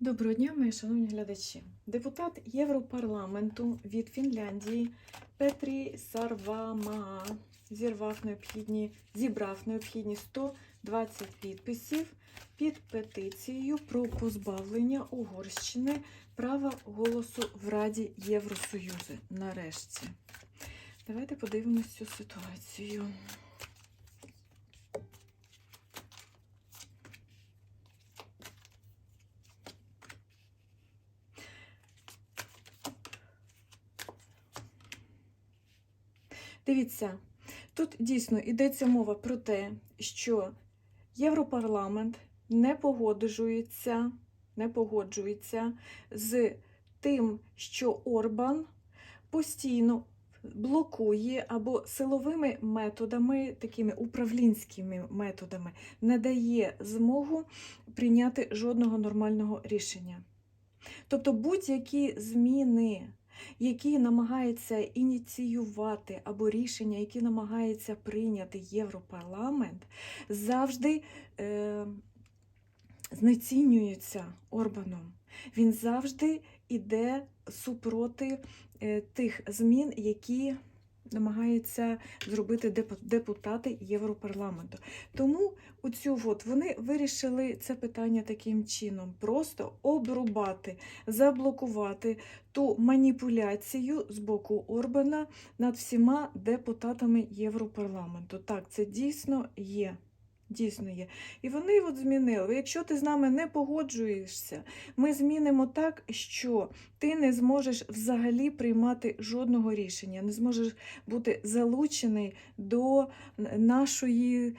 Доброго дня, мої шановні глядачі. Депутат Європарламенту від Фінляндії Петрі Сарвамаа зірвав необхідні, зібрав необхідні 120 підписів під петицією про позбавлення Угорщини права голосу в Раді Євросоюзу. Нарешті. Давайте подивимось цю ситуацію. Дивіться, тут дійсно йдеться мова про те, що Європарламент не погоджується, не погоджується з тим, що Орбан постійно блокує або силовими методами, такими управлінськими методами, не дає змогу прийняти жодного нормального рішення. Тобто будь-які зміни які намагається ініціювати або рішення, які намагається прийняти Європарламент, завжди е, знецінюються Орбаном. Він завжди іде супроти е, тих змін, які намагаються зробити деп- депутати Європарламенту. Тому оцю от вони вирішили це питання таким чином: просто обрубати, заблокувати ту маніпуляцію з боку Орбана над всіма депутатами Європарламенту. Так, це дійсно є. Дійсно є. І вони от змінили. Якщо ти з нами не погоджуєшся, ми змінимо так, що ти не зможеш взагалі приймати жодного рішення, не зможеш бути залучений до нашої,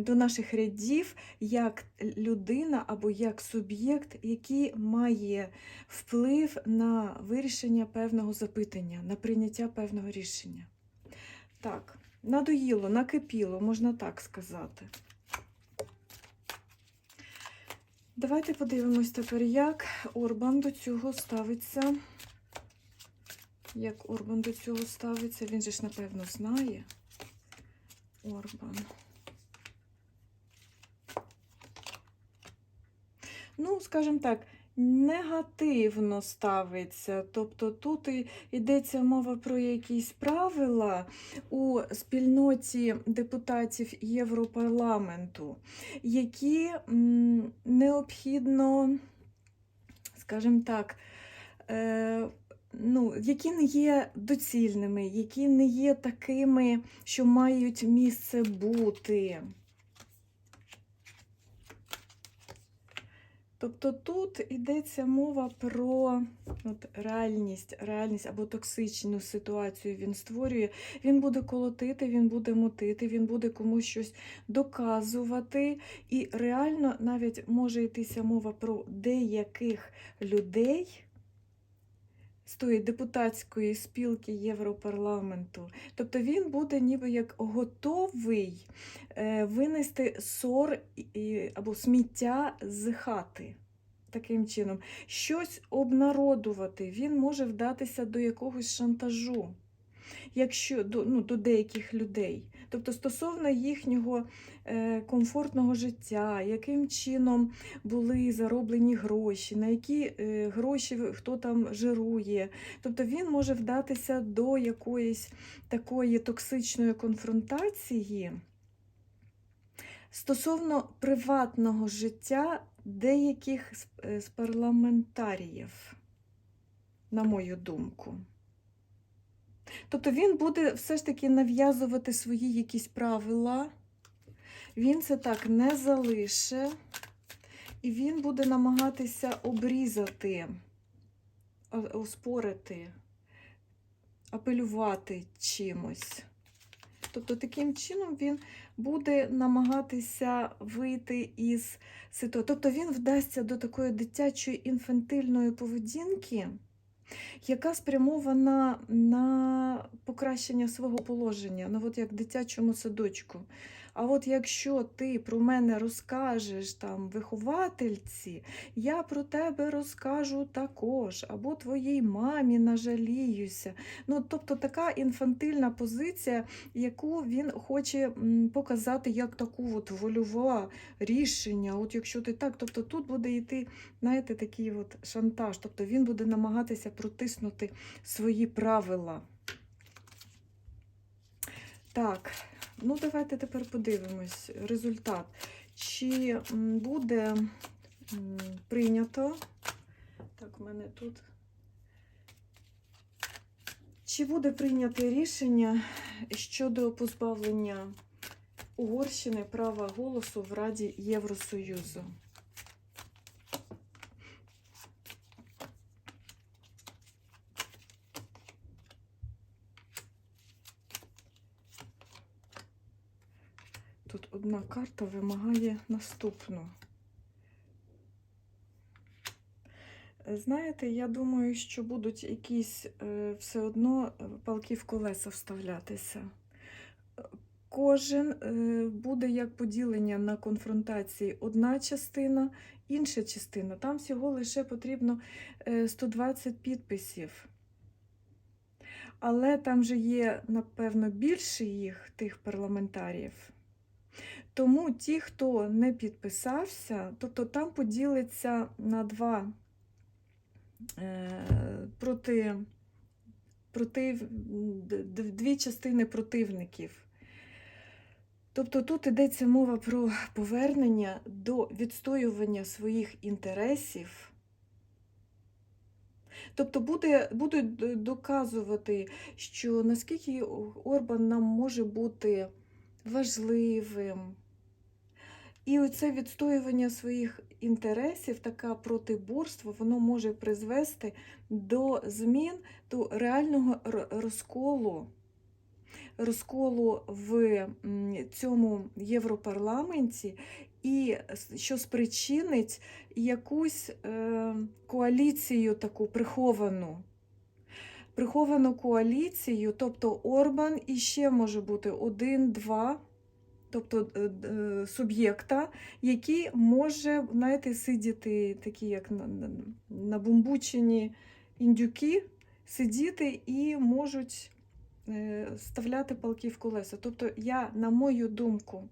до наших рядів як людина або як суб'єкт, який має вплив на вирішення певного запитання, на прийняття певного рішення. Так, надоїло, накипіло, можна так сказати. Давайте подивимось тепер, як Орбан до цього ставиться. Як Орбан до цього ставиться, він же ж, напевно, знає. Орбан. Ну, скажімо так, негативно ставиться. Тобто тут йдеться мова про якісь правила у спільноті депутатів Європарламенту, які необхідно, скажімо так, е, ну, які не є доцільними, які не є такими, що мають місце бути. Тобто тут йдеться мова про от, реальність, реальність або токсичну ситуацію він створює. Він буде колотити, він буде мутити, він буде комусь щось доказувати. І реально навіть може йтися мова про деяких людей з тої депутатської спілки Європарламенту. Тобто він буде ніби як готовий е, винести сор або сміття з хати. Таким чином, щось обнародувати, він може вдатися до якогось шантажу, якщо до, ну, до деяких людей. Тобто стосовно їхнього е, комфортного життя, яким чином були зароблені гроші, на які е, гроші хто там жирує. Тобто він може вдатися до якоїсь такої токсичної конфронтації стосовно приватного життя деяких з, е, парламентаріїв, на мою думку. Тобто він буде все ж таки нав'язувати свої якісь правила, він це так не залише, і він буде намагатися обрізати, оспорити, апелювати чимось. Тобто таким чином він буде намагатися вийти із ситуації. Тобто він вдасться до такої дитячої інфантильної поведінки, яка спрямована на покращення свого положення, ну от як дитячому садочку. А от якщо ти про мене розкажеш там виховательці, я про тебе розкажу також, або твоїй мамі нажаліюся. Ну, тобто така інфантильна позиція, яку він хоче показати як таку от вольова рішення. От якщо ти так, тобто тут буде йти, знаєте, такий от шантаж, тобто він буде намагатися протиснути свої правила. Так, ну давайте тепер подивимось результат. Чи буде прийнято. Так, в мене тут. Чи буде прийнято рішення щодо позбавлення Угорщини права голосу в Раді Євросоюзу? Одна карта вимагає наступну. Знаєте, я думаю, що будуть якісь е, все одно е, палки в колеса вставлятися. Кожен е, буде як поділення на конфронтації одна частина, інша частина. Там всього лише потрібно е, 120 підписів. Але там же є, напевно, більше їх, тих парламентарів. Тому ті, хто не підписався, тобто там поділиться на два е, проти, проти, д- д- дві частини противників. Тобто тут йдеться мова про повернення до відстоювання своїх інтересів. Тобто буде, будуть доказувати, що наскільки Орбан нам може бути важливим. І оце відстоювання своїх інтересів, таке протиборство, воно може призвести до змін, до реального розколу, розколу в цьому Європарламенті, і що спричинить якусь е, коаліцію таку приховану. Приховану коаліцію, тобто Орбан іще може бути один-два тобто е, е, суб'єкта, який може, знаєте, сидіти такі, як на- на- набумбучені індюки, сидіти і можуть е, вставляти палки в колеса. Тобто, я, на мою думку,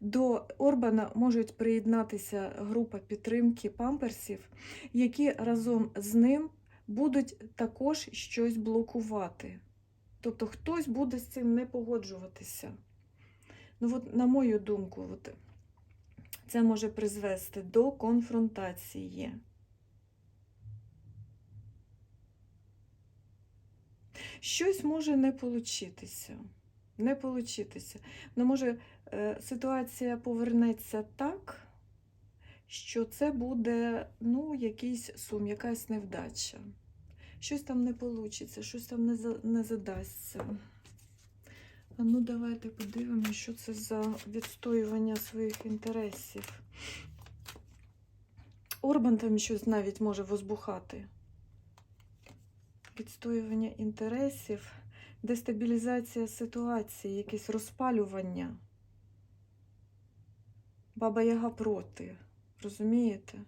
до Орбана можуть приєднатися група підтримки памперсів, які разом з ним будуть також щось блокувати. Тобто хтось буде з цим не погоджуватися. Ну, от, на мою думку, от, це може призвести до конфронтації. Щось може не получитися. Не получитися. Ну, може, е, ситуація повернеться так, що це буде ну, якийсь сум, якась невдача. Щось там не вийде, щось там не, за- не задасться. Ну давайте подивимося, що це за відстоювання своїх інтересів. Орбан там щось навіть може возбухати. Відстоювання інтересів, дестабілізація ситуації, якесь розпалювання. Баба Яга проти. Розумієте?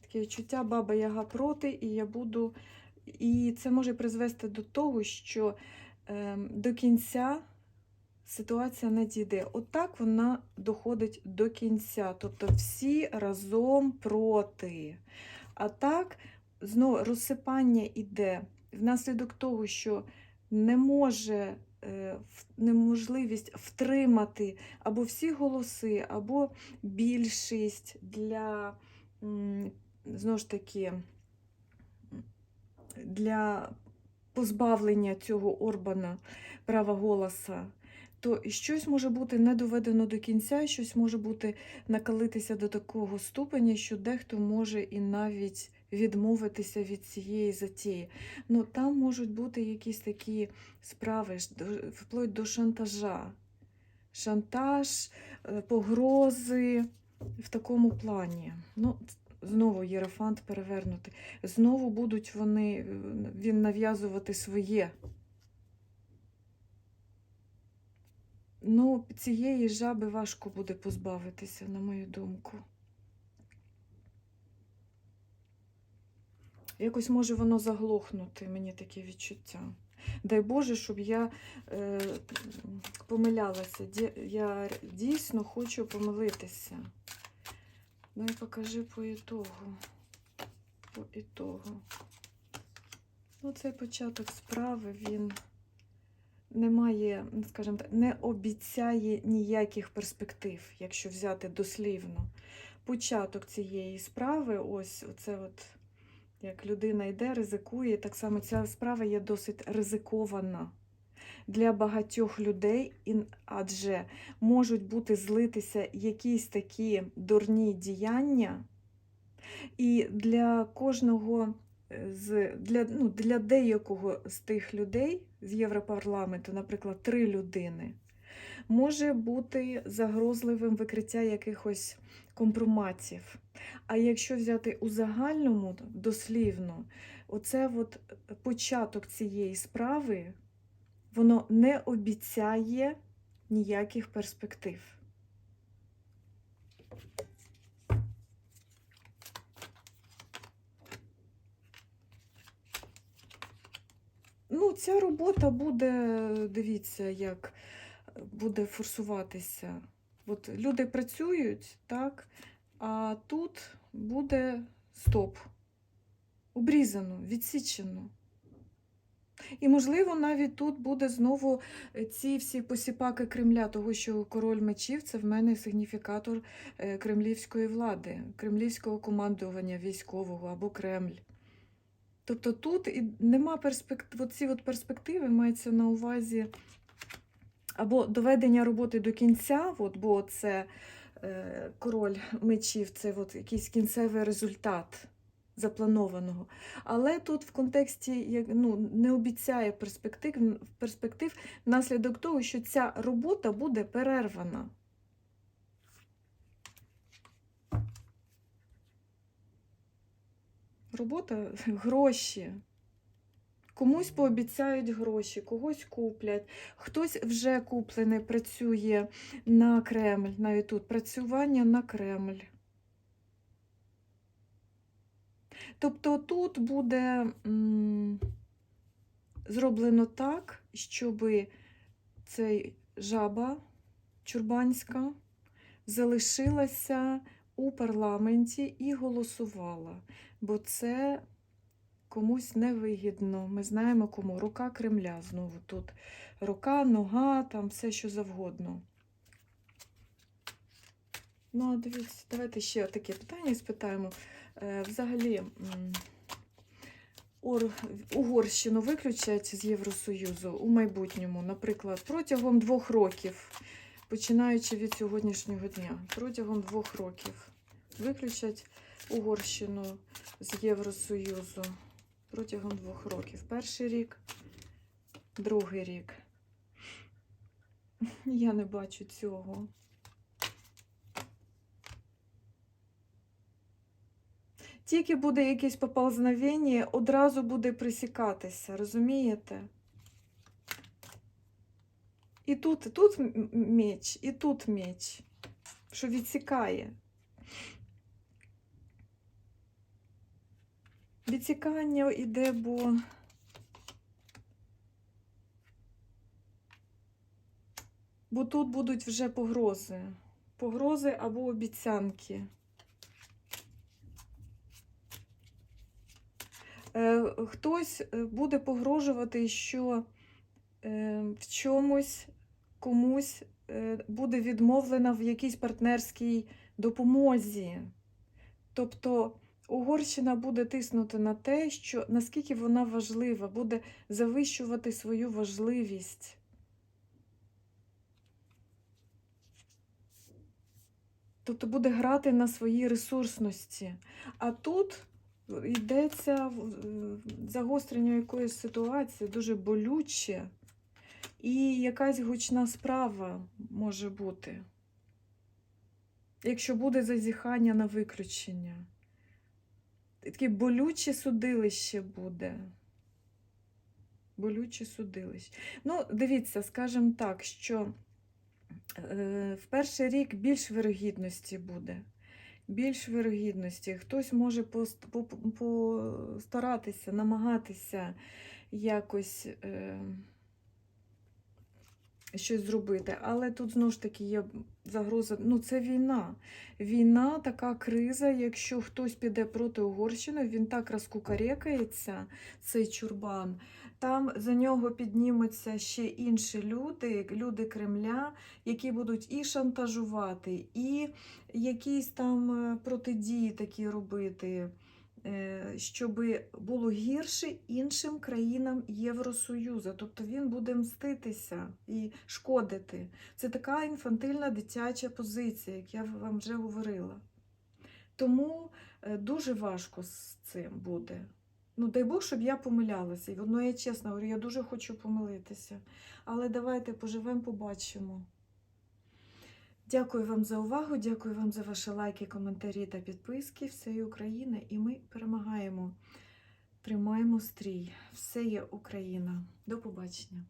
Таке відчуття баба Яга проти, і я буду. І це може призвести до того, що ем, до кінця ситуація не дійде. Отак вона доходить до кінця. Тобто всі разом проти. А так, знову розсипання іде внаслідок того, що не може. Е, Неможливість втримати або всі голоси, або більшість для знову ж таки для позбавлення цього Орбана права голоса, то щось може бути не доведено до кінця, щось може бути накалитися до такого ступеня, що дехто може і навіть відмовитися від цієї затії. Ну там можуть бути якісь такі справи, вплоть до шантажа. Шантаж, е, погрози в такому плані. Ну, знову єрофант перевернути. Знову будуть вони е, він нав'язувати своє. Ну, цієї жаби важко буде позбавитися, на мою думку. Якось може воно заглохнути, мені таке відчуття. Дай Боже, щоб я е, помилялася. Ді- Я дійсно хочу помилитися. Ну і покажи по ітогу. По ітогу. Ну, цей початок справи, він не має, скажімо так, не обіцяє ніяких перспектив, якщо взяти дослівно. Початок цієї справи, ось оце от, як людина йде, ризикує, так само ця справа є досить ризикована для багатьох людей, адже можуть бути злитися якісь такі дурні діяння, і для кожного е, з для, ну, для деякого з тих людей з Європарламенту, наприклад, три людини, може бути загрозливим викриття якихось компроматів. А якщо взяти у загальному дослівно, оце от початок цієї справи, воно не обіцяє ніяких перспектив. Ну, ця робота буде, дивіться, як буде форсуватися. От люди працюють, так, а тут буде стоп. Обрізано, відсічено. І, можливо, навіть тут буде знову е, ці всі посіпаки Кремля, того, що король мечів це в мене сигніфікатор е, кремлівської влади, кремлівського командування військового або Кремль. Тобто тут і нема перспектив, оці от перспективи мається на увазі або доведення роботи до кінця, от, бо це е, король мечів, це от якийсь кінцевий результат запланованого. Але тут в контексті ну, не обіцяє перспектив, перспектив внаслідок того, що ця робота буде перервана. Робота гроші. Комусь пообіцяють гроші, когось куплять, хтось вже куплений працює на Кремль, навіть тут працювання на Кремль. Тобто тут буде м, зроблено так, щоб цей жаба чурбанська залишилася у парламенті і голосувала, бо це комусь невигідно. Ми знаємо кому. Рука Кремля знову тут. Рука, нога, там все що завгодно. Ну, а дивіться, давайте ще таке питання спитаємо. Е, Взагалі, Ор- Угорщину виключать з Євросоюзу у майбутньому, наприклад, протягом двох років, починаючи від сьогоднішнього дня, протягом двох років виключать Угорщину з Євросоюзу протягом двох років. Перший рік, другий рік. Я не бачу цього. Тільки буде якесь поползновення, одразу буде присікатися, розумієте? І тут, тут м- м- меч, і тут меч, що відсікає. Відсікання іде, бо бо тут будуть вже погрози. Погрози або обіцянки. Е, Хтось е, буде погрожувати, що е, в чомусь комусь буде відмовлена в якійсь партнерській допомозі. Тобто Угорщина буде тиснути на те, що наскільки вона важлива, буде завищувати свою важливість. Тобто буде грати на своїй ресурсності. А тут йдеться е, загострення якоїсь ситуації, дуже болюче, і якась гучна справа може бути. Якщо буде зазіхання на виключення. Таке болюче судилище буде. Болюче судилище. Ну, дивіться, скажімо так, що Е, В перший рік більш вирогідності буде. Більш вирогідності. Хтось може пост- по- по- постаратися, намагатися якось е, щось зробити. Але тут знову ж таки є загроза. Ну, це війна. Війна, така криза. Якщо хтось піде проти Угорщини, він так розкукарекається, цей чурбан. Там за нього піднімуться ще інші люди, люди Кремля, які будуть і шантажувати, і якісь там е, протидії такі робити, щоб було гірше іншим країнам Євросоюзу. Тобто він буде мститися і шкодити. Це така інфантильна дитяча позиція, як я вам вже говорила. Тому е, дуже важко з цим буде. Ну, дай Бог, щоб я помилялася. І воно я чесно говорю, я дуже хочу помилитися. Але давайте поживемо, побачимо. Дякую вам за увагу, дякую вам за ваші лайки, коментарі та підписки. Все є Україна, і ми перемагаємо. Тримаємо стрій. Все є Україна. До побачення.